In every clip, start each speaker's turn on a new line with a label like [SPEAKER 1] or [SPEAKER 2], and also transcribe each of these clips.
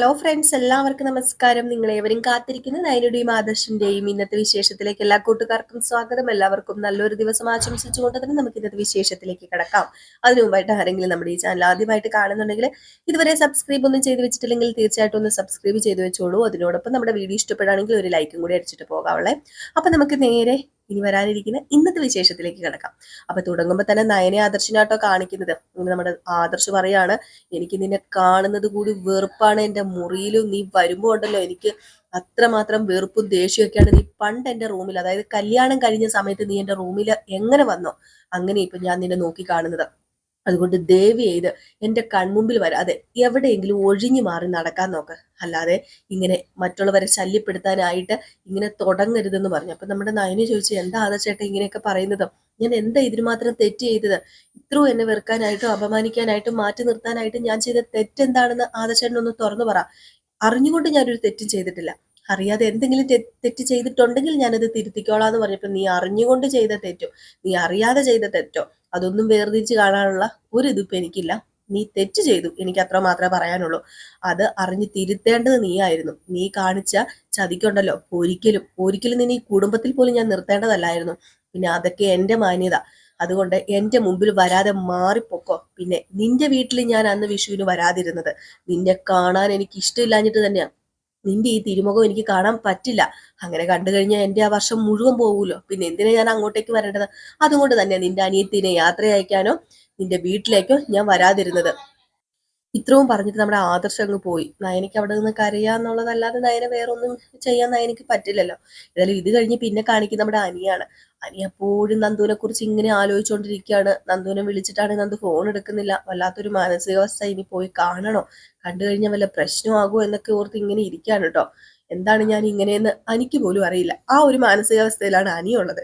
[SPEAKER 1] Hello friends എല്ലാവർക്കും നമസ്കാരം. നിങ്ങൾ ഏവരും കാത്തിരിക്കുന്ന. നയനുടെയും ആദർശിന്റെയും ഇന്നത്തെ വിശേഷത്തിലേക്ക് എല്ലാ കൂട്ടുകാർക്കും സ്വാഗതം. എല്ലാവർക്കും നല്ലൊരു ദിവസം ആശംസിച്ചുകൊണ്ട് തന്നെ നമുക്ക് ഇന്നത്തെ വിശേഷത്തിലേക്ക് കിടക്കാം. അതിനു മുമ്പായിട്ട് ആരെങ്കിലും നമ്മുടെ ഈ ചാനൽ ആദ്യമായിട്ട് കാണുന്നുണ്ടെങ്കിൽ ഇതുവരെ സബ്സ്ക്രൈബ് ഒന്നും ചെയ്ത് വെച്ചിട്ടില്ലെങ്കിൽ തീർച്ചയായിട്ടും ഒന്ന് സബ്സ്ക്രൈബ് ചെയ്ത് വെച്ചോളൂ. അതിനോടൊപ്പം നമ്മുടെ വീഡിയോ ഇഷ്ടപ്പെടുകയാണെങ്കിൽ ഒരു ലൈക്കും കൂടി അടിച്ചിട്ട് പോകാവുള്ളേ അപ്പൊ നമുക്ക് നേരെ ഇനി വരാനിരിക്കുന്ന ഇന്നത്തെ വിശേഷത്തിലേക്ക് കിടക്കാം. അപ്പൊ തുടങ്ങുമ്പോൾ തന്നെ നയനെ ആദർശിനാട്ടോ കാണിക്കുന്നത്. നമ്മുടെ ആദർശ് പറയാണ് എനിക്ക് നിന്നെ കാണുന്നത് കൂടി വെറുപ്പാണ്. എന്റെ മുറിയിലും നീ വരുമ്പോ ഉണ്ടല്ലോ. എനിക്ക് അത്രമാത്രം വെറുപ്പും ദേഷ്യമൊക്കെയാണ്. നീ പണ്ട് എന്റെ റൂമിൽ അതായത് കല്യാണം കഴിഞ്ഞ സമയത്ത് നീ എന്റെ റൂമിൽ എങ്ങനെ വന്നോ? അങ്ങനെ ഇപ്പൊ ഞാൻ നിന്നെ നോക്കി കാണുന്നത്. അതുകൊണ്ട് ദേവി ചെയ്ത് എന്റെ കൺമുമ്പിൽ വരാതെ എവിടെയെങ്കിലും ഒഴിഞ്ഞു മാറി നടക്കാൻ നോക്ക്. അല്ലാതെ ഇങ്ങനെ മറ്റുള്ളവരെ ശല്യപ്പെടുത്താനായിട്ട് ഇങ്ങനെ തുടങ്ങരുതെന്ന് പറഞ്ഞു. അപ്പൊ നമ്മുടെ നയനെ ചോദിച്ചു എന്താ ആദർശേട്ടൻ ഇങ്ങനെയൊക്കെ പറയുന്നത്? ഞാൻ എന്താ ഇതിന് മാത്രം തെറ്റ് ചെയ്തത്? ഇത്രയും എന്നെ വെറുക്കാനായിട്ടും അപമാനിക്കാനായിട്ടും മാറ്റി നിർത്താനായിട്ടും ഞാൻ ചെയ്ത തെറ്റെന്താണെന്ന് ആദർശേട്ടനൊന്ന് തുറന്നു പറ. അറിഞ്ഞുകൊണ്ട് ഞാനൊരു തെറ്റും ചെയ്തിട്ടില്ല. അറിയാതെ എന്തെങ്കിലും തെറ്റ് ചെയ്തിട്ടുണ്ടെങ്കിൽ ഞാനത് തിരുത്തിക്കോളാന്ന് പറഞ്ഞപ്പോൾ നീ അറിഞ്ഞുകൊണ്ട് ചെയ്ത തെറ്റോ നീ അറിയാതെ ചെയ്ത തെറ്റോ അതൊന്നും വേർതിരിച്ച് കാണാനുള്ള ഒരു ഇതിപ്പോ എനിക്കില്ല. നീ തെറ്റ് ചെയ്തു എനിക്ക് അത്ര മാത്രമേ പറയാനുള്ളൂ. അത് അറിഞ്ഞ് തിരുത്തേണ്ടത് നീയായിരുന്നു. നീ കാണിച്ച ചതിക്കുണ്ടല്ലോ ഒരിക്കലും ഒരിക്കലും നീ കുടുംബത്തിൽ പോലും ഞാൻ നിർത്തേണ്ടതല്ലായിരുന്നു. പിന്നെ അതൊക്കെ എന്റെ മാന്യത. അതുകൊണ്ട് എന്റെ മുമ്പിൽ വരാതെ മാറിപ്പോക്കോ. പിന്നെ നിന്റെ വീട്ടിൽ ഞാൻ അന്ന് വിഷുവിന് വരാതിരുന്നത്. നിന്നെ കാണാൻ എനിക്ക് ഇഷ്ടമില്ലാഞ്ഞിട്ട് തന്നെയാണ് നിന്റെ ഈ തിരുമുഖം എനിക്ക് കാണാൻ പറ്റില്ല. അങ്ങനെ കണ്ടു കഴിഞ്ഞാൽ എന്റെ ആ വർഷം മുഴുവൻ പോകുമല്ലോ പിന്നെ എന്തിനാ ഞാൻ അങ്ങോട്ടേക്ക് വരേണ്ടത്? അതുകൊണ്ട് തന്നെ നിന്റെ അനിയത്തിനെ യാത്ര അയക്കാനോ നിന്റെ വീട്ടിലേക്കോ ഞാൻ വരാതിരുന്നത്. ഇത്രയും പറഞ്ഞിട്ട് നമ്മുടെ ആദർശം അങ്ങ് പോയി. നയനയ്ക്ക് അവിടെ നിന്ന് കരയാന്നുള്ളതല്ലാതെ നയന വേറെ ഒന്നും ചെയ്യാൻ നയനയ്ക്ക് പറ്റില്ലല്ലോ. ഏതായാലും ഇത് കഴിഞ്ഞ് പിന്നെ കാണിക്കുന്ന നമ്മുടെ അനിയാണ്. അനി എപ്പോഴും നന്ദുവിനെ കുറിച്ച് ഇങ്ങനെ ആലോചിച്ചുകൊണ്ടിരിക്കുകയാണ് നന്ദുവിനെ വിളിച്ചിട്ടാണ് നന്ദു ഫോൺ എടുക്കുന്നില്ല. വല്ലാത്തൊരു മാനസികാവസ്ഥ ഇനി പോയി കാണണോ? കണ്ടു കഴിഞ്ഞാൽ വല്ല പ്രശ്നമാകുമോ എന്നൊക്കെ ഓർത്ത് ഇങ്ങനെ ഇരിക്കുകയാണ് കേട്ടോ. എന്താണ് ഞാൻ ഇങ്ങനെയെന്ന് അനിക്ക് പോലും അറിയില്ല. ആ ഒരു മാനസികാവസ്ഥയിലാണ് അനിയുള്ളത്.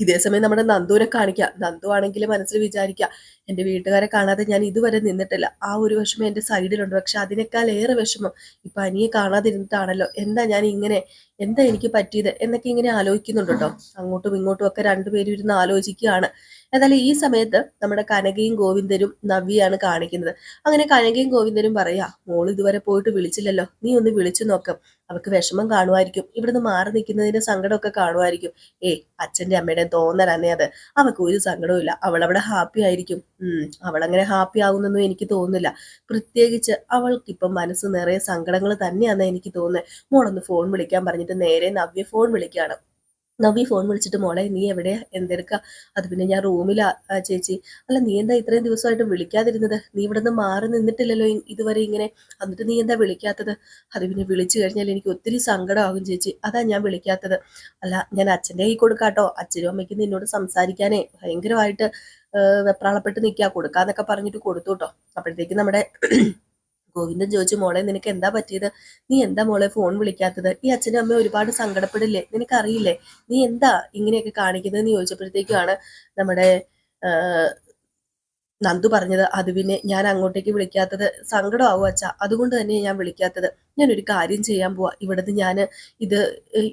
[SPEAKER 1] ഇതേസമയം നമ്മുടെ നന്ദുവിനെ കാണിക്കുക നന്ദു ആണെങ്കിൽ മനസ്സിൽ വിചാരിക്കുക എന്റെ വീട്ടുകാരെ കാണാതെ ഞാൻ ഇതുവരെ നിന്നിട്ടില്ല. ആ ഒരു വിഷമം എന്റെ സൈഡിലുണ്ട്. പക്ഷെ അതിനേക്കാൾ ഏറെ വിഷമം ഇപ്പൊ അനിയെ കാണാതിരുന്നിട്ടാണല്ലോ. എന്താ ഞാൻ ഇങ്ങനെ? എന്താ എനിക്ക് പറ്റിയത്? എന്നൊക്കെ ഇങ്ങനെ ആലോചിക്കുന്നുണ്ടോ? അങ്ങോട്ടും ഇങ്ങോട്ടും ഒക്കെ രണ്ടുപേരും ഇരുന്ന് ആലോചിക്കുകയാണ്. എന്നാലും ഈ സമയത്ത് നമ്മുടെ കനകയും ഗോവിന്ദരും നവ്യാണ് കാണിക്കുന്നത്. അങ്ങനെ കനകയും ഗോവിന്ദരും പറയാ മോൾ ഇതുവരെ പോയിട്ട് വിളിച്ചില്ലല്ലോ. നീ ഒന്ന് വിളിച്ചു നോക്കാം. അവർക്ക് വിഷമം കാണുമായിരിക്കും. ഇവിടുന്ന് മാറി നിൽക്കുന്നതിന്റെ സങ്കടമൊക്കെ കാണുമായിരിക്കും. ഏ അച്ഛന്റെ അമ്മയുടെ തോന്നലന്നെ അത്. അവൾക്ക് ഒരു സങ്കടവും അവൾ അവിടെ ഹാപ്പി ആയിരിക്കും. ഉം അവളങ്ങനെ ഹാപ്പി ആകുന്നൊന്നും എനിക്ക് തോന്നുന്നില്ല. പ്രത്യേകിച്ച് അവൾക്കിപ്പം മനസ്സ് നിറയെ സങ്കടങ്ങൾ തന്നെയാണെന്ന് എനിക്ക് തോന്നുന്നത് മോളൊന്ന് ഫോൺ വിളിക്കാൻ പറഞ്ഞിട്ട് നേരെ നവ്യ ഫോൺ വിളിക്കുകയാണ്. നവി ഫോൺ വിളിച്ചിട്ട് മോളെ നീ എവിടെ? എന്തെടുക്ക? അത് പിന്നെ ഞാൻ റൂമിലാ ചേച്ചി. അല്ല നീ എന്താ ഇത്രയും ദിവസമായിട്ട് വിളിക്കാതിരുന്നത്? നീ ഇവിടെ നിന്ന് മാറി നിന്നിട്ടില്ലല്ലോ ഇതുവരെ ഇങ്ങനെ? എന്നിട്ട് നീ എന്താ വിളിക്കാത്തത്? അത് പിന്നെ വിളിച്ചു കഴിഞ്ഞാൽ എനിക്ക് ഒത്തിരി സങ്കടമാകും ചേച്ചി. അതാ ഞാൻ വിളിക്കാത്തത്. അല്ല ഞാൻ അച്ഛന്റെ കൈ കൊടുക്കാട്ടോ. അച്ഛനും അമ്മയ്ക്ക് നിന്നോട് സംസാരിക്കാനേ ഭയങ്കരമായിട്ട് വെപ്രാളപ്പെട്ട് നിൽക്കുക കൊടുക്കാന്നൊക്കെ പറഞ്ഞിട്ട് കൊടുത്തു കേട്ടോ അപ്പോഴത്തേക്ക് നമ്മുടെ ഗോവിന്ദൻ ചോദിച്ചു മോളെ നിനക്ക് എന്താ പറ്റിയത്? നീ എന്താ മോളെ ഫോൺ വിളിക്കാത്തത്? ഈ അച്ഛനും അമ്മയും ഒരുപാട് സങ്കടപ്പെടില്ലേ? നിനക്കറിയില്ലേ? നീ എന്താ ഇങ്ങനെയൊക്കെ കാണിക്കുന്നത് എന്ന് ചോദിച്ചപ്പോഴത്തേക്കാണ് നമ്മുടെ നന്ദു പറഞ്ഞത്. അത് പിന്നെ ഞാൻ അങ്ങോട്ടേക്ക് വിളിക്കാത്തത് സങ്കടമാവും അച്ഛ. അതുകൊണ്ട് തന്നെ ഞാൻ വിളിക്കാത്തത്. ഞാൻ ഒരു കാര്യം ചെയ്യാൻ പോവാ. ഇവിടുന്ന് ഞാൻ ഇത്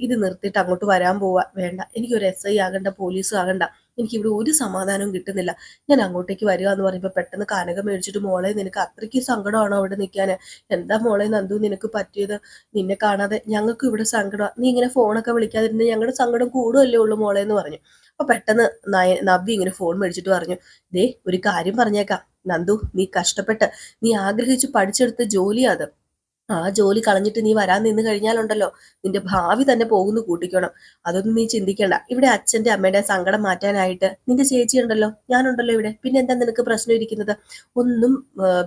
[SPEAKER 1] ഇത് നിർത്തിയിട്ട് അങ്ങോട്ട് വരാൻ പോവാ. വേണ്ട. എനിക്കൊരു എസ് ഐ ആകണ്ട പോലീസും ആകണ്ട. എനിക്ക് ഇവിടെ ഒരു സമാധാനവും കിട്ടുന്നില്ല. ഞാൻ അങ്ങോട്ടേക്ക് വരിക എന്ന് പറയുമ്പോൾ പെട്ടെന്ന് കനകം മേടിച്ചിട്ട് മോളെ നിനക്ക് അത്രയ്ക്ക് സങ്കടമാണോ അവിടെ നിൽക്കാൻ? എന്താ മോളെ നന്ദു നിനക്ക് പറ്റിയത്? നിന്നെ കാണാതെ ഞങ്ങൾക്ക് ഇവിടെ സങ്കടമാണ് നീ ഇങ്ങനെ ഫോണൊക്കെ വിളിക്കാതിരുന്ന് ഞങ്ങളുടെ സങ്കടം കൂടുമല്ലേ ഉള്ളൂ മോളെ എന്ന് പറഞ്ഞു. അപ്പൊ പെട്ടെന്ന് നയ നബി ഇങ്ങനെ ഫോൺ മേടിച്ചിട്ട് പറഞ്ഞു ദേ ഒരു കാര്യം പറഞ്ഞേക്കാം. നന്ദു നീ കഷ്ടപ്പെട്ട് നീ ആഗ്രഹിച്ചു പഠിച്ചെടുത്ത ജോലിയാ അത്. ആ ജോലി കളഞ്ഞിട്ട് നീ വരാൻ നിന്ന് കഴിഞ്ഞാലുണ്ടല്ലോ. നിന്റെ ഭാവി തന്നെ പോകുന്നു കൂട്ടിക്കണം. അതൊന്നും നീ ചിന്തിക്കണ്ട. ഇവിടെ അച്ഛന്റെ അമ്മയുടെ സങ്കടം മാറ്റാനായിട്ട് നിന്റെ ചേച്ചി ഉണ്ടല്ലോ. ഞാനുണ്ടല്ലോ ഇവിടെ. പിന്നെ എന്താ നിനക്ക് പ്രശ്നം ഇരിക്കുന്നത്? ഒന്നും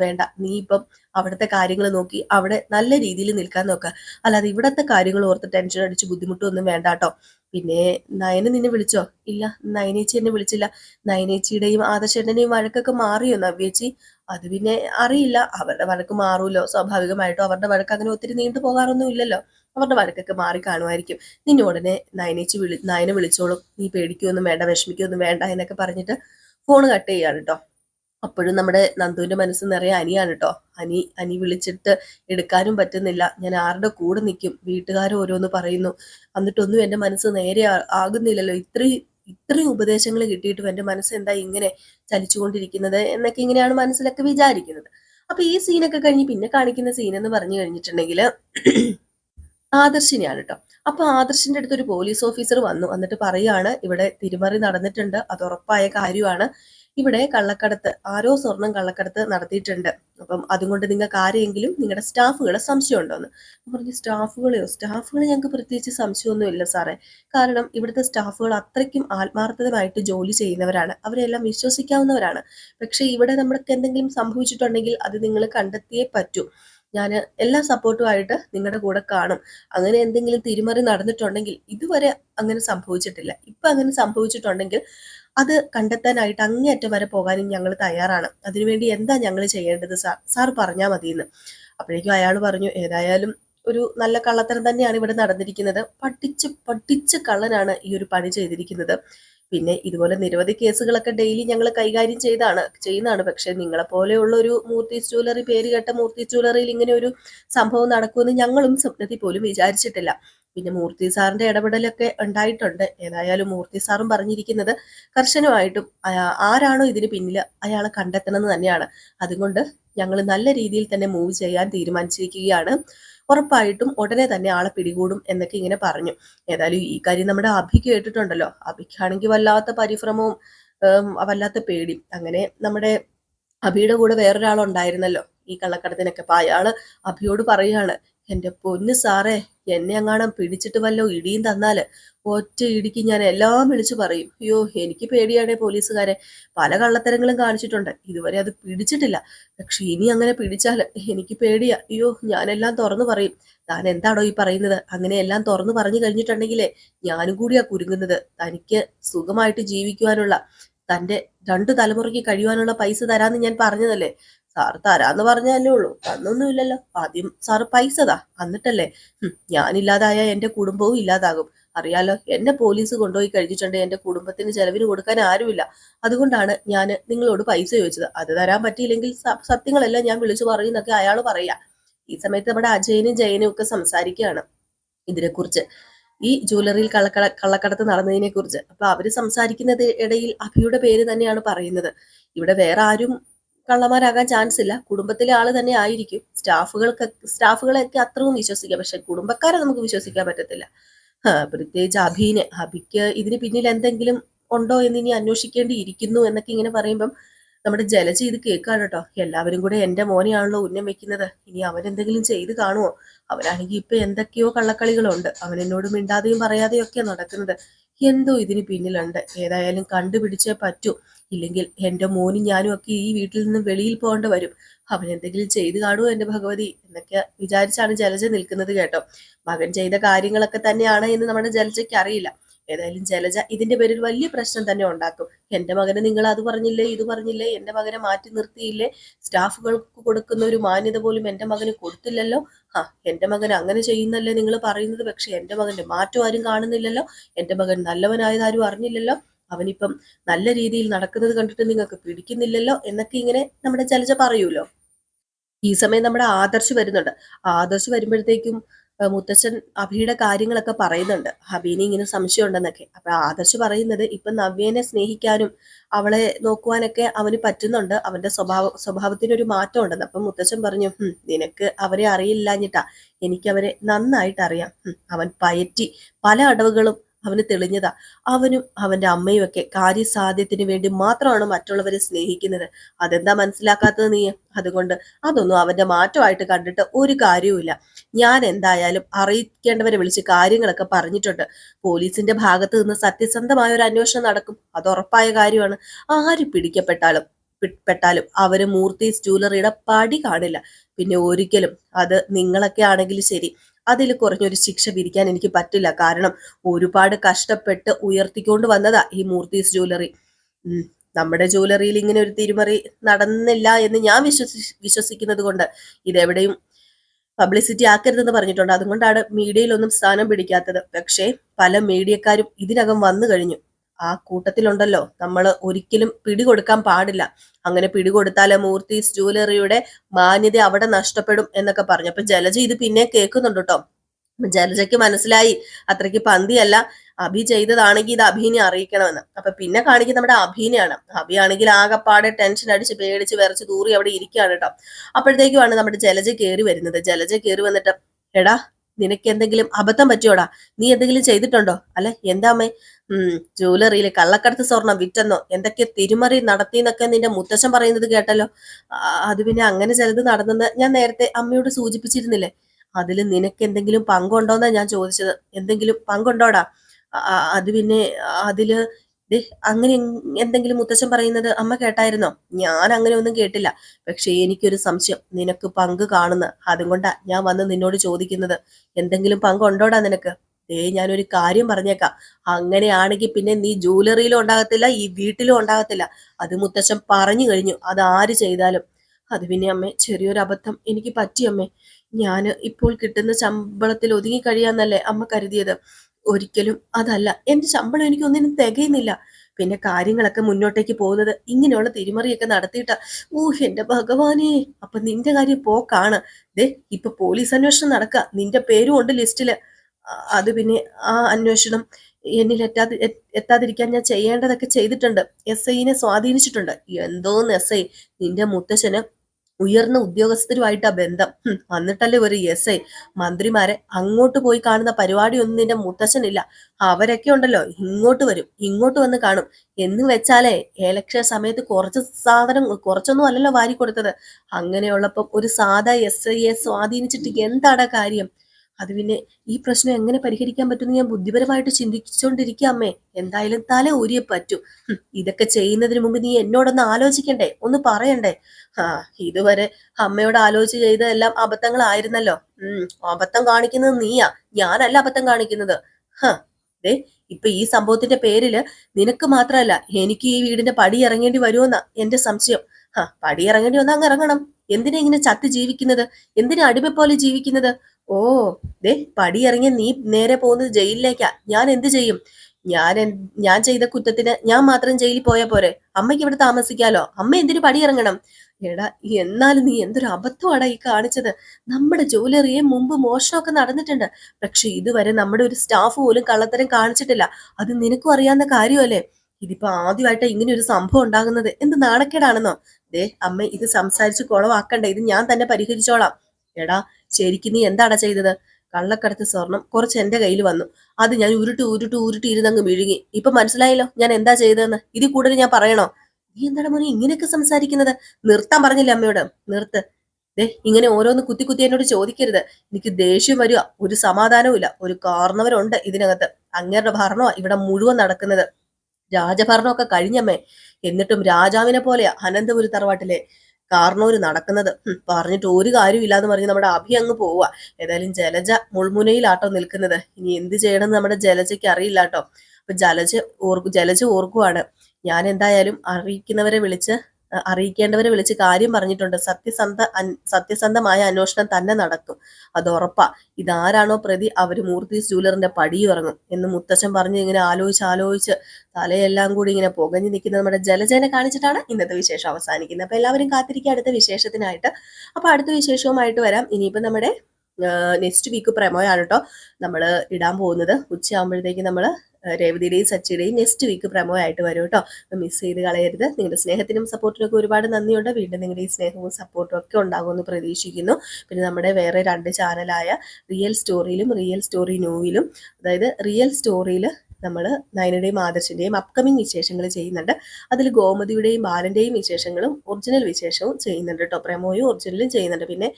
[SPEAKER 1] വേണ്ട. നീ ഇപ്പം അവിടുത്തെ കാര്യങ്ങൾ നോക്കി അവിടെ നല്ല രീതിയിൽ നിൽക്കാൻ നോക്കുക അല്ലാതെ ഇവിടത്തെ കാര്യങ്ങൾ ഓർത്ത് ടെൻഷൻ അടിച്ച് ബുദ്ധിമുട്ടൊന്നും വേണ്ട കേട്ടോ. പിന്നെ നയന നിന്നെ വിളിച്ചോ? ഇല്ല. നയനേച്ചി എന്നെ വിളിച്ചില്ല. നയനേച്ചിയുടെയും ആദർശന്റെയും വഴക്കൊക്കെ മാറിയോ നവ്യേച്ചി? അത് പിന്നെ അറിയില്ല. അവരുടെ വഴക്ക് മാറുമല്ലോ സ്വാഭാവികമായിട്ടും അവരുടെ വഴക്ക് അങ്ങനെ ഒത്തിരി നീണ്ടു പോകാറൊന്നും ഇല്ലല്ലോ. അവരുടെ വഴക്കൊക്കെ മാറി കാണുമായിരിക്കും. നിന്നെ ഉടനെ നയനേച്ച് വിളി നയനെ വിളിച്ചോളും. നീ പേടിക്കൊന്നും വേണ്ട വിഷമിക്കൊന്നും വേണ്ട എന്നൊക്കെ പറഞ്ഞിട്ട് ഫോൺ കട്ട് ചെയ്യാണ് കേട്ടോ അപ്പോഴും നമ്മുടെ നന്ദുവിന്റെ മനസ്സ് നിറയെ അനിയാണ് കേട്ടോ അനി അനി വിളിച്ചിട്ട് എടുക്കാനും പറ്റുന്നില്ല. ഞാൻ ആരുടെ കൂടെ നിൽക്കും വീട്ടുകാരോരോന്ന് പറയുന്നു. എന്നിട്ടൊന്നും എന്റെ മനസ്സ് നേരെ ആകുന്നില്ലല്ലോ. ഇത്രയും ഇത്രയും ഉപദേശങ്ങൾ കിട്ടിയിട്ടും എന്റെ മനസ്സ് എന്താ ഇങ്ങനെ ചലിച്ചുകൊണ്ടിരിക്കുന്നത് എന്നൊക്കെ ഇങ്ങനെയാണ് മനസ്സിലൊക്കെ വിചാരിക്കുന്നത്. അപ്പൊ ഈ സീനൊക്കെ കഴിഞ്ഞ് പിന്നെ കാണിക്കുന്ന സീൻ എന്ന് പറഞ്ഞു കഴിഞ്ഞിട്ടുണ്ടെങ്കിൽ ആദർശിനെയാണ് കേട്ടോ അപ്പൊ ആദർശിന്റെ അടുത്ത് ഒരു പോലീസ് ഓഫീസർ വന്നു. എന്നിട്ട് പറയാണ് ഇവിടെ തിരിമറി നടന്നിട്ടുണ്ട്. അത് ഉറപ്പായ കാര്യമാണ്. ഇവിടെ കള്ളക്കടത്ത് ആരോ സ്വർണം കള്ളക്കടത്ത് നടത്തിയിട്ടുണ്ട്. അപ്പം അതുകൊണ്ട് നിങ്ങൾക്ക് ആരെയെങ്കിലും നിങ്ങളുടെ സ്റ്റാഫുകളെ സംശയം ഉണ്ടോന്ന് പറഞ്ഞു സ്റ്റാഫുകളെയോ? സ്റ്റാഫുകൾ ഞങ്ങൾക്ക് പ്രത്യേകിച്ച് സംശയമൊന്നുമില്ല സാറേ. കാരണം ഇവിടുത്തെ സ്റ്റാഫുകൾ അത്രയ്ക്കും ആത്മാർത്ഥതമായിട്ട് ജോലി ചെയ്യുന്നവരാണ്. അവരെല്ലാം വിശ്വസിക്കാവുന്നവരാണ്. പക്ഷേ ഇവിടെ നമ്മൾക്ക് എന്തെങ്കിലും സംഭവിച്ചിട്ടുണ്ടെങ്കിൽ അത് നിങ്ങൾ കണ്ടെത്തിയേ പറ്റൂ. ഞാൻ എല്ലാ സപ്പോർട്ടുമായിട്ട് നിങ്ങളുടെ കൂടെ കാണും. അങ്ങനെ എന്തെങ്കിലും തിരിമറി നടന്നിട്ടുണ്ടെങ്കിൽ ഇതുവരെ അങ്ങനെ സംഭവിച്ചിട്ടില്ല. ഇപ്പൊ അങ്ങനെ സംഭവിച്ചിട്ടുണ്ടെങ്കിൽ അത് കണ്ടെത്താനായിട്ട് അങ്ങേയറ്റം വരെ പോകാനും ഞങ്ങൾ തയ്യാറാണ്. അതിനുവേണ്ടി എന്താ ഞങ്ങൾ ചെയ്യേണ്ടത് സാർ സാർ പറഞ്ഞാൽ മതിയെന്ന്. അപ്പോഴേക്കും അയാൾ പറഞ്ഞു ഏതായാലും ഒരു നല്ല കള്ളത്തരം തന്നെയാണ് ഇവിടെ നടന്നിരിക്കുന്നത്. പഠിച്ച് പഠിച്ച് കള്ളനാണ് ഈ ഒരു പണി ചെയ്തിരിക്കുന്നത്. പിന്നെ ഇതുപോലെ നിരവധി കേസുകളൊക്കെ ഡെയിലി ഞങ്ങൾ കൈകാര്യം ചെയ്താണ് ചെയ്യുന്നതാണ്. പക്ഷെ നിങ്ങളെ പോലെയുള്ള ഒരു മൂർത്തി ജ്വല്ലറി പേര് കേട്ട മൂർത്തി ജ്വല്ലറിയിൽ ഇങ്ങനെ ഒരു സംഭവം നടക്കുമെന്ന് ഞങ്ങളും സ്വപ്നത്തിൽ പോലും വിചാരിച്ചിട്ടില്ല. പിന്നെ മൂർത്തി സാറിന്റെ ഇടപെടലൊക്കെ ഉണ്ടായിട്ടുണ്ട്. ഏതായാലും മൂർത്തി സാറും പറഞ്ഞിരിക്കുന്നത് കർശനമായിട്ടും ആരാണോ ഇതിന് പിന്നിൽ അയാളെ കണ്ടെത്തണമെന്ന് തന്നെയാണ്. അതുകൊണ്ട് ഞങ്ങൾ നല്ല രീതിയിൽ തന്നെ മൂവ് ചെയ്യാൻ തീരുമാനിച്ചിരിക്കുകയാണ്. ഉറപ്പായിട്ടും ഉടനെ തന്നെ ആളെ പിടികൂടും എന്നൊക്കെ ഇങ്ങനെ പറഞ്ഞു. ഏതായാലും ഈ കാര്യം നമ്മുടെ അഭി കേട്ടിട്ടുണ്ടല്ലോ. അഭിക്കാണെങ്കിൽ വല്ലാത്ത പരിഭ്രമവും വല്ലാത്ത പേടി അങ്ങനെ നമ്മുടെ അഭിയുടെ കൂടെ വേറൊരാളുണ്ടായിരുന്നല്ലോ ഈ കള്ളക്കടത്തിനൊക്കെ. അപ്പൊ അയാൾ അഭിയോട് പറയാണ് എന്റെ പൊന്ന് സാറേ എന്നെ അങ്ങാണം പിടിച്ചിട്ട് വല്ലോ ഇടിയും തന്നാൽ ഒറ്റ ഇടിക്ക് ഞാൻ എല്ലാം വിളിച്ചു പറയും. അയ്യോ എനിക്ക് പേടിയാണേ പോലീസുകാരെ. പല കള്ളത്തരങ്ങളും കാണിച്ചിട്ടുണ്ട്. ഇതുവരെ അത് പിടിച്ചിട്ടില്ല. പക്ഷെ ഇനി അങ്ങനെ പിടിച്ചാൽ എനിക്ക് പേടിയാ. അയ്യോ ഞാനെല്ലാം തുറന്നു പറയും. താൻ എന്താണോ ഈ പറയുന്നത്? അങ്ങനെ എല്ലാം തുറന്നു പറഞ്ഞു കഴിഞ്ഞിട്ടുണ്ടെങ്കിലേ ഞാനും കൂടിയാ കുരുങ്ങുന്നത്. തനിക്ക് സുഖമായിട്ട് ജീവിക്കുവാനുള്ള തന്റെ രണ്ടു തലമുറയ്ക്ക് കഴിയുവാനുള്ള പൈസ തരാന്ന് ഞാൻ പറഞ്ഞതല്ലേ? സാർ തരാന്ന് പറഞ്ഞല്ലേ ഉള്ളൂ. തന്നൊന്നുമില്ലല്ലോ. ആദ്യം സാറ് പൈസ താ എന്നിട്ടല്ലേ ഞാനില്ലാതായ എന്റെ കുടുംബവും ഇല്ലാതാകും. അറിയാലോ എന്നെ പോലീസ് കൊണ്ടുപോയി കഴിഞ്ഞിട്ടുണ്ട്. എന്റെ കുടുംബത്തിന് ചെലവിന് കൊടുക്കാൻ ആരുമില്ല. അതുകൊണ്ടാണ് ഞാൻ നിങ്ങളോട് പൈസ ചോദിച്ചത്. അത് തരാൻ പറ്റിയില്ലെങ്കിൽ സത്യങ്ങളെല്ലാം ഞാൻ വിളിച്ചു പറയുന്നൊക്കെ അയാൾ പറയാ. ഈ സമയത്ത് നമ്മുടെ അജയനും ജയനും ഒക്കെ സംസാരിക്കുകയാണ് ഇതിനെക്കുറിച്ച്. ഈ ജ്വല്ലറിയിൽ കള്ളക്കട കള്ളക്കടത്ത് നടന്നതിനെ കുറിച്ച് അപ്പൊ അവർ സംസാരിക്കുന്നത് ഇടയിൽ അഭിയുടെ പേര് തന്നെയാണ് പറയുന്നത്. ഇവിടെ വേറെ ആരും കള്ളമാരാകാൻ ചാൻസ് ഇല്ല. കുടുംബത്തിലെ ആൾ തന്നെ ആയിരിക്കും. സ്റ്റാഫുകൾക്ക് സ്റ്റാഫുകളെയൊക്കെ അത്രയും വിശ്വസിക്കാം. പക്ഷെ കുടുംബക്കാരെ നമുക്ക് വിശ്വസിക്കാൻ പറ്റത്തില്ല. പ്രത്യേകിച്ച് അഭിനെ. അഭിക്ക് ഇതിന് പിന്നിൽ എന്തെങ്കിലും ഉണ്ടോ എന്ന് ഇനി അന്വേഷിക്കേണ്ടിയിരിക്കുന്നു എന്നൊക്കെ ഇങ്ങനെ പറയുമ്പം നമ്മുടെ ജലജ ഇത് കേൾക്കാണ് കേട്ടോ. എല്ലാവരും കൂടെ എന്റെ മോനെയാണല്ലോ ഉന്നം വെക്കുന്നത്. ഇനി അവൻ എന്തെങ്കിലും ചെയ്ത് കാണുമോ അവനാണെങ്കിൽ ഇപ്പൊ എന്തൊക്കെയോ കള്ളക്കളികളുണ്ട്. അവൻ എന്നോട് മിണ്ടാതെയും പറയാതെയും ഒക്കെ നടക്കുന്നത്. എന്തോ ഇതിന് പിന്നിലുണ്ട്. ഏതായാലും കണ്ടുപിടിച്ചേ പറ്റൂ. ഇല്ലെങ്കിൽ എന്റെ മോനും ഞാനും ഒക്കെ ഈ വീട്ടിൽ നിന്ന് വെളിയിൽ പോകേണ്ടി വരും. അവൻ എന്തെങ്കിലും ചെയ്തു കാണുമോ എന്റെ ഭഗവതി? എന്നൊക്കെ വിചാരിച്ചാണ് ജലജ നിൽക്കുന്നത് കേട്ടോ. മകൻ ചെയ്ത കാര്യങ്ങളൊക്കെ തന്നെയാണ് എന്ന് നമ്മുടെ ജലജയ്ക്ക് അറിയില്ല. ഏതായാലും ജലജ ഇതിന്റെ പേരിൽ വലിയ പ്രശ്നം തന്നെ ഉണ്ടാക്കും. എന്റെ മകനെ നിങ്ങൾ അത് പറഞ്ഞില്ലേ ഇത് പറഞ്ഞില്ലേ എന്റെ മകനെ മാറ്റി നിർത്തിയില്ലേ? സ്റ്റാഫുകൾക്ക് കൊടുക്കുന്ന ഒരു മാന്യത പോലും എന്റെ മകന് കൊടുത്തില്ലല്ലോ. ആ എന്റെ മകൻ അങ്ങനെ ചെയ്യുന്നല്ലേ നിങ്ങൾ പറയുന്നത്? പക്ഷെ എന്റെ മകന്റെ മാറ്റം ആരും കാണുന്നില്ലല്ലോ. എന്റെ മകൻ നല്ലവനായതാരും അറിഞ്ഞില്ലല്ലോ. അവനിപ്പം നല്ല രീതിയിൽ നടക്കുന്നത് കണ്ടിട്ട് നിങ്ങൾക്ക് പിടിക്കുന്നില്ലല്ലോ എന്നൊക്കെ ഇങ്ങനെ നമ്മുടെ ജലജ പറയൂലോ ഈ സമയം നമ്മുടെ ആദർശ് വരുന്നുണ്ട്. ആദർശ് വരുമ്പോഴത്തേക്കും മുത്തച്ഛൻ അഭിയുടെ കാര്യങ്ങളൊക്കെ പറയുന്നുണ്ട്. അഭിനെ ഇങ്ങനെ സംശയം ഉണ്ടെന്നൊക്കെ അപ്പൊ ആദർശ് പറയുന്നത് ഇപ്പൊ നവ്യനെ സ്നേഹിക്കാനും അവളെ നോക്കുവാനൊക്കെ അവന് പറ്റുന്നുണ്ട്. അവന്റെ സ്വഭാവ സ്വഭാവത്തിനൊരു മാറ്റം ഉണ്ടെന്ന് അപ്പൊ മുത്തച്ഛൻ പറഞ്ഞു നിനക്ക് അവരെ അറിയില്ലാഞ്ഞിട്ടാ. എനിക്ക് അവരെ നന്നായിട്ട് അറിയാം അവൻ പയറ്റി പല അടവുകളും അവന് തെളിഞ്ഞതാ. അവനും അവന്റെ അമ്മയും ഒക്കെ കാര്യസാധ്യത്തിന് വേണ്ടി മാത്രമാണ് മറ്റുള്ളവരെ സ്നേഹിക്കുന്നത്. അതെന്താ മനസ്സിലാക്കാത്തത് നീ? അതുകൊണ്ട് അതൊന്നും അവന്റെ മാറ്റമായിട്ട് കണ്ടിട്ട് ഒരു കാര്യവുമില്ല. ഞാൻ എന്തായാലും അറിയിക്കേണ്ടവരെ വിളിച്ച് കാര്യങ്ങളൊക്കെ പറഞ്ഞിട്ടുണ്ട്. പോലീസിന്റെ ഭാഗത്ത് നിന്ന് സത്യസന്ധമായ ഒരു അന്വേഷണം നടക്കും. അത് ഉറപ്പായ കാര്യമാണ്. ആര് പിടിക്കപ്പെട്ടാലും പെട്ടാലും അവർ മൂർത്തി ജ്വല്ലറിയുടെ പടി കാണില്ല. പിന്നെ ഒരിക്കലും അത് നിങ്ങളൊക്കെ ആണെങ്കിലും ശരി. അതിൽ കുറഞ്ഞൊരു ശിക്ഷ വിരിക്കാൻ എനിക്ക് പറ്റില്ല. കാരണം ഒരുപാട് കഷ്ടപ്പെട്ട് ഉയർത്തിക്കൊണ്ട് വന്നതാ ഈ മൂർത്തീസ് ജ്വല്ലറി. നമ്മുടെ ജ്വല്ലറിയിൽ ഇങ്ങനെ ഒരു തിരിമറി നടന്നില്ല എന്ന് ഞാൻ വിശ്വസി വിശ്വസിക്കുന്നത് കൊണ്ട് ഇതെവിടെയും പബ്ലിസിറ്റി ആക്കരുതെന്ന് പറഞ്ഞിട്ടുണ്ട്. അതുകൊണ്ടാണ് മീഡിയയിലൊന്നും സ്ഥാനം പിടിക്കാത്തത്. പക്ഷേ പല മീഡിയക്കാരും ഇതിനകം വന്നു കഴിഞ്ഞു. ആ കൂട്ടത്തിലുണ്ടല്ലോ. നമ്മൾ ഒരിക്കലും പിടികൊടുക്കാൻ പാടില്ല. അങ്ങനെ പിടികൊടുത്താൽ മൂർത്തീസ് ജ്വല്ലറിയുടെ മാന്യത അവിടെ നഷ്ടപ്പെടും എന്നൊക്കെ പറഞ്ഞു. അപ്പൊ ജലജ ഇത് പിന്നെ കേൾക്കുന്നുണ്ട് കേട്ടോ. ജലജയ്ക്ക് മനസ്സിലായി. അത്രയ്ക്ക് പന്തിയല്ല. അഭി ചെയ്തതാണെങ്കിൽ ഇത് അഭിനെ അറിയിക്കണമെന്ന്. അപ്പൊ പിന്നെ കാണിക്കുന്ന നമ്മുടെ അഭിനെയാണ്. അഭിയാണെങ്കിൽ ആകപ്പാടെ ടെൻഷൻ അടിച്ച് പേടിച്ച് വിറച്ച് തൂറി അവിടെ ഇരിക്കുകയാണ് കേട്ടോ. അപ്പോഴത്തേക്കുമാണ് നമ്മുടെ ജലജ കയറി വരുന്നത്. ജലജ കയറി വന്നിട്ട് എടാ നിനക്ക് എന്തെങ്കിലും അബദ്ധം പറ്റിയോടാ? നീ എന്തെങ്കിലും ചെയ്തിട്ടുണ്ടോ? അല്ലെ? എന്താ അമ്മേ? ഉം ജ്വല്ലറിയിൽ കള്ളക്കടത്ത് സ്വർണം വിറ്റെന്നോ? എന്തൊക്കെ തിരുമറി നടത്തിന്നൊക്കെ നിന്റെ മുത്തശ്ശൻ പറയുന്നത് കേട്ടല്ലോ. അത് പിന്നെ അങ്ങനെ ചിലത് നടന്നെന്ന് ഞാൻ നേരത്തെ അമ്മയോട് സൂചിപ്പിച്ചിരുന്നില്ലേ? അതിൽ നിനക്ക് എന്തെങ്കിലും പങ്കുണ്ടോന്നാ ഞാൻ ചോദിച്ചത്. എന്തെങ്കിലും പങ്കുണ്ടോടാ? അത് പിന്നെ അതിൽ അങ്ങനെ എന്തെങ്കിലും മുത്തച്ഛൻ പറയുന്നത് അമ്മ കേട്ടായിരുന്നോ? ഞാൻ അങ്ങനെ ഒന്നും കേട്ടില്ല. പക്ഷേ എനിക്കൊരു സംശയം. നിനക്ക് പങ്ക് കാണുന്ന അതുകൊണ്ടാ ഞാൻ വന്ന് നിന്നോട് ചോദിക്കുന്നത്. എന്തെങ്കിലും പങ്ക് ഉണ്ടോടാ നിനക്ക്? ഏ ഞാനൊരു കാര്യം പറഞ്ഞേക്കാം. അങ്ങനെയാണെങ്കിൽ പിന്നെ നീ ജ്വല്ലറിയിലും ഉണ്ടാകത്തില്ല ഈ വീട്ടിലും ഉണ്ടാകത്തില്ല. അത് മുത്തച്ഛൻ പറഞ്ഞു കഴിഞ്ഞു. അത് ആര് ചെയ്താലും. അത് പിന്നെ അമ്മേ ചെറിയൊരു അബദ്ധം. എനിക്ക് പറ്റി അമ്മേ. ഞാൻ ഇപ്പോൾ കിട്ടുന്ന ശമ്പളത്തിൽ ഒതുങ്ങി കഴിയാന്നല്ലേ അമ്മ കരുതിയത്? ഒരിക്കലും അതല്ല. എന്റെ ശമ്പളം എനിക്ക് ഒന്നിനും തികയുന്നില്ല. പിന്നെ കാര്യങ്ങളൊക്കെ മുന്നോട്ടേക്ക് പോകുന്നത് ഇങ്ങനെയുള്ള തിരിമറിയൊക്കെ നടത്തിയിട്ട. ഊ എന്റെ ഭഗവാനെ അപ്പൊ നിന്റെ കാര്യം പോക്കാണ് ദേ ഇപ്പൊ പോലീസ് അന്വേഷണം നടക്കുക നിന്റെ പേരും ഉണ്ട് ലിസ്റ്റിൽ. അത് പിന്നെ ആ അന്വേഷണം എന്നിൽ എത്താതി എത്താതിരിക്കാൻ ഞാൻ ചെയ്യേണ്ടതൊക്കെ ചെയ്തിട്ടുണ്ട്. എസ് ഐനെ സ്വാധീനിച്ചിട്ടുണ്ട്. എന്തോന്ന് എസ് ഐ? നിന്റെ മുത്തശ്ശന് ഉയർന്ന ഉദ്യോഗസ്ഥരുമായിട്ടാ ബന്ധം. വന്നിട്ടല്ലേ ഒരു എസ് ഐ. മന്ത്രിമാരെ അങ്ങോട്ട് പോയി കാണുന്ന പരിപാടിയൊന്നും നിന്റെ മുത്തച്ഛനില്ല. അവരൊക്കെ ഉണ്ടല്ലോ ഇങ്ങോട്ട് വരും ഇങ്ങോട്ട് വന്ന് കാണും. എന്ന് വെച്ചാലേ ഇലക്ഷൻ സമയത്ത് കുറച്ച് സാധനം കുറച്ചൊന്നും അല്ലല്ലോ വാരി കൊടുത്തത് അങ്ങനെയുള്ളപ്പം ഒരു സാധാ എസ് ഐയെ സ്വാധീനിച്ചിട്ട് എന്താടാ കാര്യം? അത് പിന്നെ ഈ പ്രശ്നം എങ്ങനെ പരിഹരിക്കാൻ പറ്റുമെന്ന് ഞാൻ ബുദ്ധിപരമായിട്ട് ചിന്തിച്ചുകൊണ്ടിരിക്കുക അമ്മേ. എന്തായാലും തല ഊരിയെ പറ്റൂ. ഇതൊക്കെ ചെയ്യുന്നതിന് മുമ്പ് നീ എന്നോടൊന്ന് ആലോചിക്കണ്ടേ? ഒന്ന് പറയണ്ടേ? ആ ഇതുവരെ അമ്മയോട് ആലോചിച്ച് ചെയ്തതെല്ലാം അബദ്ധങ്ങളായിരുന്നല്ലോ. ഉം അബദ്ധം കാണിക്കുന്നത് നീയാ. ഞാനല്ല അബദ്ധം കാണിക്കുന്നത്. ഹേ ഇപ്പൊ ഈ സംഭവത്തിന്റെ പേരിൽ നിനക്ക് മാത്രമല്ല എനിക്ക് ഈ വീടിന്റെ പടി ഇറങ്ങേണ്ടി വരുമെന്നാ എന്റെ സംശയം. ആ പടി ഇറങ്ങേണ്ടി വന്നാ അങ്ങ് ഇറങ്ങണം. എന്തിനാ ഇങ്ങനെ ചത്ത് ജീവിക്കുന്നത്? എന്തിനാ അടിമ പോലെ ജീവിക്കുന്നത്? ഓ ദേ പടി ഇറങ്ങി നീ നേരെ പോകുന്നത് ജയിലിലേക്കാ. ഞാൻ എന്ത് ചെയ്യും? ഞാൻ ഞാൻ ചെയ്ത കുറ്റത്തിന് ഞാൻ മാത്രം ജയിലിൽ പോയാ പോരെ. അമ്മയ്ക്ക് ഇവിടെ താമസിക്കാലോ? അമ്മ എന്തിനു പടി ഇറങ്ങണം എടാ എന്നാലും നീ എന്തൊരു അബദ്ധമാടാ ഈ കാണിച്ചത്. നമ്മുടെ ജ്വല്ലറിയെ മുമ്പ് മോഷണമൊക്കെ നടന്നിട്ടുണ്ട്. പക്ഷെ ഇതുവരെ നമ്മുടെ ഒരു സ്റ്റാഫ് പോലും കള്ളത്തരം കാണിച്ചിട്ടില്ല. അത് നിനക്കും അറിയാവുന്ന കാര്യമല്ലേ? ഇതിപ്പോ ആദ്യമായിട്ട് ഇങ്ങനെ ഒരു സംഭവം ഉണ്ടാകുന്നത്. എന്ത് നാണക്കേടാണെന്നോ? ദേ അമ്മ ഇത് സംസാരിച്ച് കുളവാക്കണ്ട. ഇത് ഞാൻ തന്നെ പരിഹരിച്ചോളാം. എടാ ശരിക്കും നീ എന്താടാ ചെയ്തത്? കള്ളക്കടത്ത് സ്വർണം കുറച്ച് എന്റെ കയ്യിൽ വന്നു. അത് ഞാൻ ഉരുട്ട് ഉരുട്ട് ഉരുട്ടി ഇരുന്നങ്ങ് വിഴുങ്ങി ഇപ്പൊ മനസ്സിലായല്ലോ ഞാൻ എന്താ ചെയ്തതെന്ന്. ഇതിൽ കൂടുതൽ ഞാൻ പറയണോ? നീ എന്താണ് മോനെ ഇങ്ങനെയൊക്കെ സംസാരിക്കുന്നത്? നിർത്താൻ പറഞ്ഞില്ല അമ്മയോട്? നിർത്ത്. ദേ ഇങ്ങനെ ഓരോന്ന് കുത്തി കുത്തി എന്നോട് ചോദിക്കരുത്. എനിക്ക് ദേഷ്യം വരിക ഒരു സമാധാനവും ഒരു കാർന്നവരുണ്ട് ഇതിനകത്ത്. അങ്ങേരുടെ ഭരണമാ ഇവിടെ മുഴുവൻ നടക്കുന്നത്. രാജഭരണമൊക്കെ കഴിഞ്ഞമ്മേ. എന്നിട്ടും രാജാവിനെ പോലെയാ അനന്തപുരി തറവാട്ടിലെ കാർണൂര് നടക്കുന്നത്. പറഞ്ഞിട്ട് ഒരു കാര്യമില്ലാന്ന് പറഞ്ഞ് നമ്മുടെ അഭി അങ്ങ് പോവുക ഏതായാലും ജലജ മുൾമുനയിലാട്ടോ നിൽക്കുന്നത്. ഇനി എന്ത് ചെയ്യണമെന്ന് നമ്മുടെ ജലജയ്ക്ക് അറിയില്ല കേട്ടോ. അപ്പൊ ജലജ ഓർക്കു ജലജ ഓർക്കുവാണ്. ഞാൻ എന്തായാലും അറിയിക്കുന്നവരെ വിളിച്ച് അറിയിക്കേണ്ടവരെ വിളിച്ച് കാര്യം പറഞ്ഞിട്ടുണ്ട്. സത്യസന്ധ സത്യസന്ധമായ അന്വേഷണം തന്നെ നടക്കും. അത് ഉറപ്പാ. ഇതാരാണോ പ്രതി? അവർ മൂർത്തീസ് പടി പടിയിറങ്ങും എന്ന് മുത്തച്ഛൻ പറഞ്ഞ് ഇങ്ങനെ ആലോചിച്ച് ആലോചിച്ച് തലയെല്ലാം കൂടി ഇങ്ങനെ പുകഞ്ഞു നിൽക്കുന്നത് നമ്മുടെ ജലജനെ കാണിച്ചിട്ടാണ് ഇന്നത്തെ വിശേഷം അവസാനിക്കുന്നത്. അപ്പൊ എല്ലാവരും കാത്തിരിക്കുക അടുത്ത വിശേഷത്തിനായിട്ട്. അപ്പൊ അടുത്ത വിശേഷവുമായിട്ട് വരാം. ഇനിയിപ്പോ നമ്മുടെ നെക്സ്റ്റ് വീക്ക് പ്രമോയാണ് കേട്ടോ നമ്മൾ ഇടാൻ പോകുന്നത്. ഉച്ചയാകുമ്പോഴത്തേക്ക് നമ്മൾ രേവതിയുടെയും സച്ചിയുടെയും നെക്സ്റ്റ് വീക്ക് പ്രമോ ആയിട്ട് വരും കേട്ടോ മിസ് ചെയ്ത് കളയരുത്. നിങ്ങളുടെ സ്നേഹത്തിനും സപ്പോർട്ടിനും ഒക്കെ ഒരുപാട് നന്ദിയുണ്ട്. വീണ്ടും നിങ്ങളുടെ ഈ സ്നേഹവും സപ്പോർട്ടും ഒക്കെ ഉണ്ടാകുമെന്ന് പ്രതീക്ഷിക്കുന്നു. പിന്നെ നമ്മുടെ വേറെ രണ്ട് ചാനലായ റിയൽ സ്റ്റോറിയിലും റിയൽ സ്റ്റോറി ന്യൂവിലും അതായത് റിയൽ സ്റ്റോറിയിൽ നമ്മൾ നയനയുടെയും മാതൃശ്ശിന്റെയും അപ്കമിങ് വിശേഷങ്ങൾ ചെയ്യുന്നുണ്ട്. അതിൽ ഗോമതിയുടെയും ബാലന്റെയും വിശേഷങ്ങളും ഒറിജിനൽ വിശേഷവും ചെയ്യുന്നുണ്ട് കേട്ടോ പ്രമോയും ഒറിജിനലും ചെയ്യുന്നുണ്ട്. പിന്നെ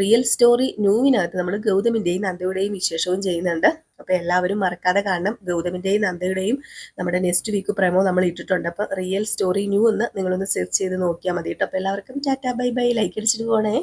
[SPEAKER 1] റിയൽ സ്റ്റോറി ന്യൂവിനകത്ത് നമ്മൾ ഗൗതമിന്റെയും നന്ദയുടെയും വിശേഷവും ചെയ്യുന്നുണ്ട്. അപ്പോൾ എല്ലാവരും മറക്കാതെ കാണണം. ഗൗതമിന്റെയും നന്ദയുടെയും നമ്മുടെ നെക്സ്റ്റ് വീക്ക് പ്രമോ നമ്മൾ ഇട്ടിട്ടുണ്ട്. അപ്പോൾ റിയൽ സ്റ്റോറി ന്യൂ എന്ന് നിങ്ങളൊന്ന് സെർച്ച് ചെയ്ത് നോക്കിയാൽ മതി കേട്ടോ അപ്പോൾ എല്ലാവർക്കും ടാറ്റാ ബൈ ബൈ. ലൈക്ക് അടിച്ചിട്ട് പോണേ.